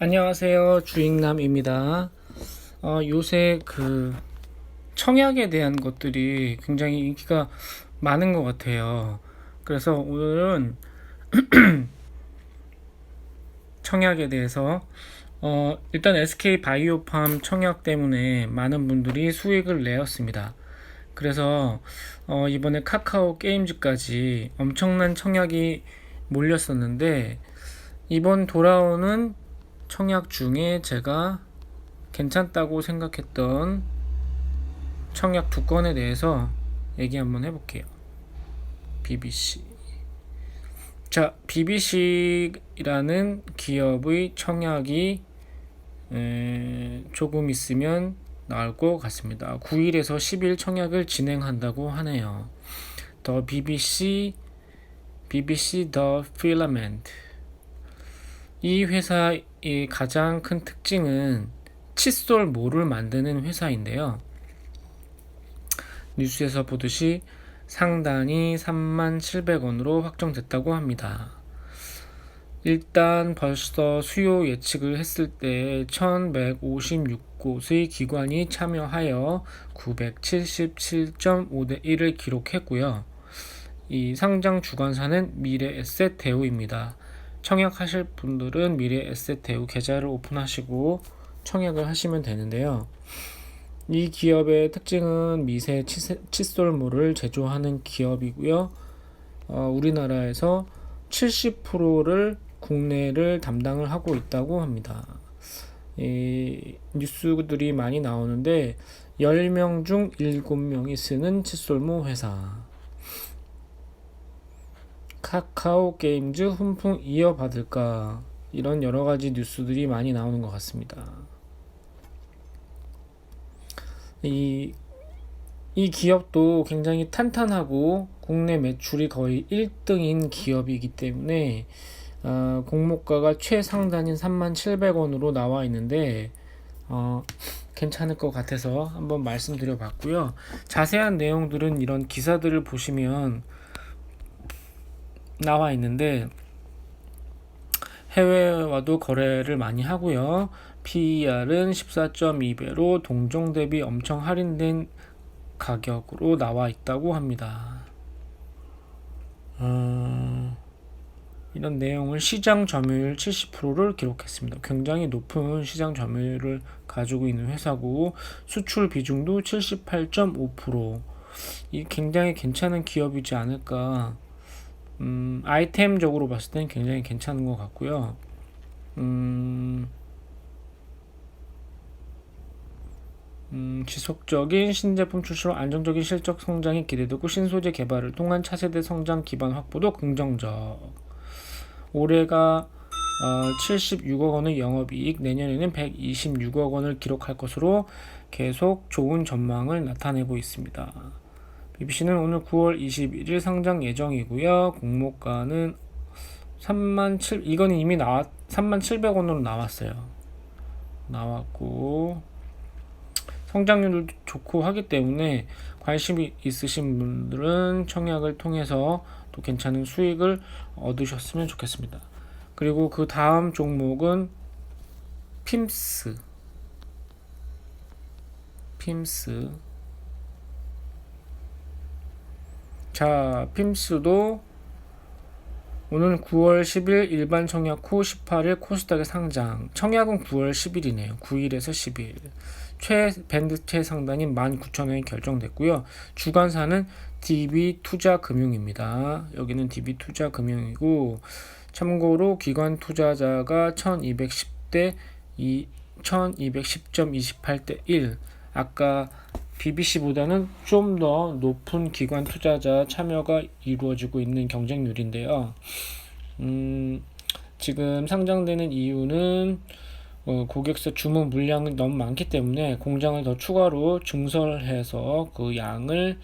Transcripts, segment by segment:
안녕하세요. 주익남입니다. 어, 요새 그 청약에 대한 것들이 굉장히 인기가 많은 것 같아요. 그래서 오늘은 청약에 대해서 어, 일단 SK 바이오팜 청약 때문에 많은 분들이 수익을 내었습니다. 그래서 어, 이번에 카카오 게임즈까지 엄청난 청약이 몰렸었는데 이번 돌아오는 청약 중에 제가 괜찮다고 생각했던 청약 두 건에 대해서 얘기 한번 해볼게요. BBC. 자, BBC라는 기업의 청약이 에, 조금 있으면 나올 것 같습니다. 9일에서 10일 청약을 진행한다고 하네요. 더 BBC, BBC The Filament. 이 회사 의 가장 큰 특징은 칫솔 모를 만드는 회사인데요. 뉴스에서 보듯이 상단이 37,700원으로 확정됐다고 합니다. 일단 벌써 수요 예측을 했을 때 1156곳의 기관이 참여하여 977.5대 1을 기록했고요. 이 상장 주관사는 미래에셋 대우입니다. 청약하실 분들은 미래 에셋 대우 계좌를 오픈하시고 청약을 하시면 되는데요. 이 기업의 특징은 미세 칫솔물을 제조하는 기업이고요. 어, 우리나라에서 70%를 국내를 담당을 하고 있다고 합니다. 이 뉴스들이 많이 나오는데 10명 중 7명이 쓰는 칫솔모 회사. 카카오 게임즈 훈풍 이어받을까? 이런 여러 가지 뉴스들이 많이 나오는 것 같습니다. 이, 이 기업도 굉장히 탄탄하고 국내 매출이 거의 1등인 기업이기 때문에 어, 공모가가 최상단인 37,700원으로 나와 있는데 어, 괜찮을 것 같아서 한번 말씀드려 봤고요. 자세한 내용들은 이런 기사들을 보시면 나와 있는데 해외와도 거래를 많이 하고요. PER은 14.2배로 동종 대비 엄청 할인된 가격으로 나와 있다고 합니다. 어, 이런 내용을 시장 점유율 70%를 기록했습니다. 굉장히 높은 시장 점유율을 가지고 있는 회사고 수출 비중도 78.5%. 이 굉장히 괜찮은 기업이지 않을까. 음, 아이템적으로 봤을 때는 굉장히 괜찮은 것 같고요. 음, 음, 지속적인 신제품 출시로 안정적인 실적 성장이 기대되고 신소재 개발을 통한 차세대 성장 기반 확보도 긍정적. 올해가 어, 76억 원의 영업이익, 내년에는 126억 원을 기록할 것으로 계속 좋은 전망을 나타내고 있습니다. BBC는 오늘 9월 21일 상장 예정이고요. 공모가는 3만 7 이거는 이미 나왔 3만 700원으로 나왔어요. 나왔고 성장률도 좋고 하기 때문에 관심이 있으신 분들은 청약을 통해서 또 괜찮은 수익을 얻으셨으면 좋겠습니다. 그리고 그 다음 종목은 핌스 핌스 자 핌스도 오늘 9월 10일 일반 청약 후 18일 코스닥에 상장 청약은 9월 10일이네요 9일에서 10일 최 밴드 최상단이 19,000원이 결정됐고요. 주관사는 DB 투자금융입니다. 여기는 DB 투자금융이고 참고로 기관 투자자가 1210대 2 1210.28대 1 아까 BBC보다는 좀 더 높은 기관 투자자 참여가 이루어지고 있는 경쟁률인데요. 음, 지금 상장되는 이유는 어, 고객사 주문 물량이 너무 많기 때문에 공장을 더 추가로 증설해서 그 양을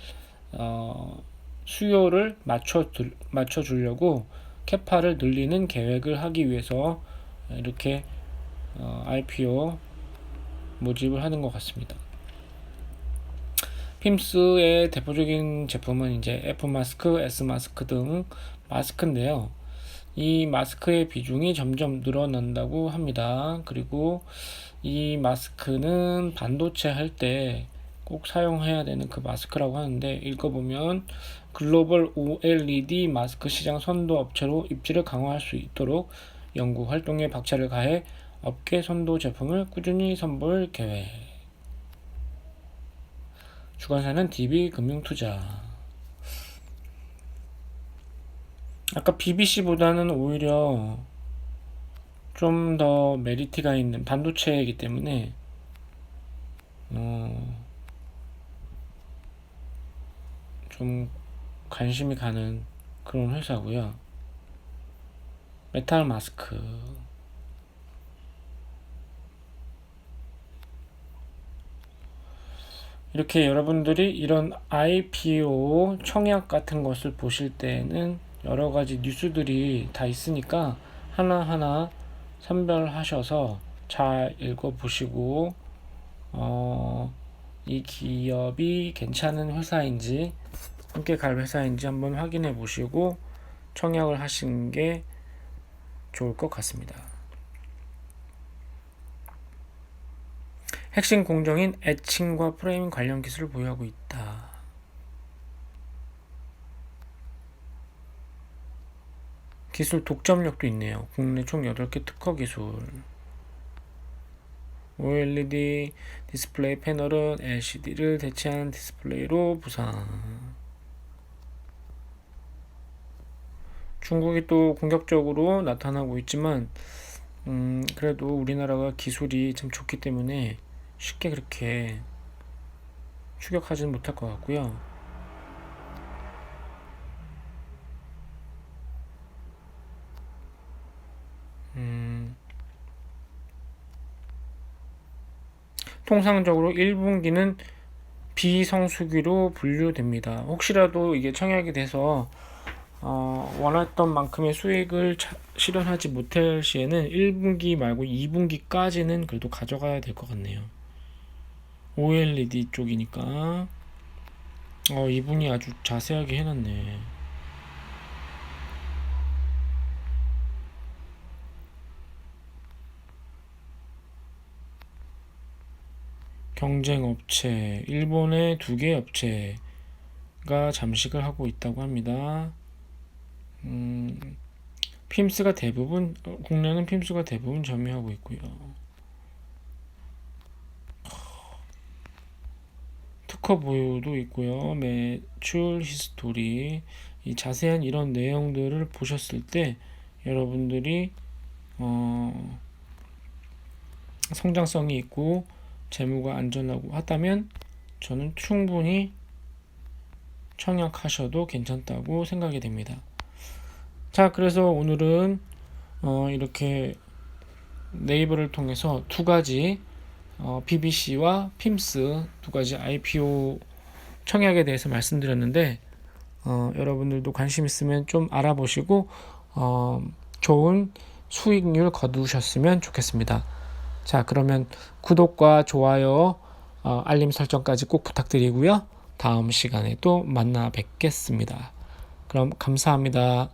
어, 수요를 맞춰 맞춰 주려고 캐파를 늘리는 계획을 하기 위해서 이렇게 어, IPO 모집을 하는 것 같습니다. 핌스의 대표적인 제품은 이제 F 마스크, S 마스크 등 마스크인데요. 이 마스크의 비중이 점점 늘어난다고 합니다. 그리고 이 마스크는 반도체 할 때 꼭 사용해야 되는 그 마스크라고 하는데 읽어보면 글로벌 OLED 마스크 시장 선도 업체로 입지를 강화할 수 있도록 연구 활동에 박차를 가해 업계 선도 제품을 꾸준히 선보일 계획. 주관사는 DB 금융투자. 아까 BBC보다는 오히려 좀 더 메리트가 있는 반도체이기 때문에 어, 좀 관심이 가는 그런 회사고요. 메탈 마스크. 이렇게 여러분들이 이런 IPO 청약 같은 것을 보실 때는 여러 가지 뉴스들이 다 있으니까 하나하나 선별하셔서 잘 읽어보시고, 어, 이 기업이 괜찮은 회사인지, 함께 갈 회사인지 한번 확인해 보시고, 청약을 하시는 게 좋을 것 같습니다. 핵심 공정인 애칭과 프레임 관련 기술을 보유하고 있다. 기술 독점력도 있네요. 국내 총 8개 특허 기술. OLED 디스플레이 패널은 LCD를 대체한 디스플레이로 부상. 중국이 또 공격적으로 나타나고 있지만, 음, 그래도 우리나라가 기술이 참 좋기 때문에 쉽게 그렇게 추격하지는 못할 것 같고요. 음, 통상적으로 1분기는 비성수기로 분류됩니다. 혹시라도 이게 청약이 돼서 어, 원했던 만큼의 수익을 차, 실현하지 못할 시에는 1분기 말고 2분기까지는 그래도 가져가야 될 것 같네요. OLED 쪽이니까 어, 이분이 아주 자세하게 해놨네. 경쟁 업체, 일본의 두 개 업체가 잠식을 하고 있다고 합니다. 음, 핌스가 대부분, 어, 국내는 핌스가 대부분 점유하고 있고요. 특허 보유도 있고요. 매출 히스토리, 이 자세한 이런 내용들을 보셨을 때 여러분들이 어, 성장성이 있고 재무가 안전하고 하다면 저는 충분히 청약하셔도 괜찮다고 생각이 됩니다. 자, 그래서 오늘은 어, 이렇게 네이버를 통해서 두 가지 어, BBC와 핌스 두 가지 IPO 청약에 대해서 말씀드렸는데 어, 여러분들도 관심 있으면 좀 알아보시고 어, 좋은 수익률 거두셨으면 좋겠습니다. 자, 그러면 구독과 좋아요, 어, 알림 설정까지 꼭 부탁드리고요. 다음 시간에 또 만나 뵙겠습니다. 그럼 감사합니다.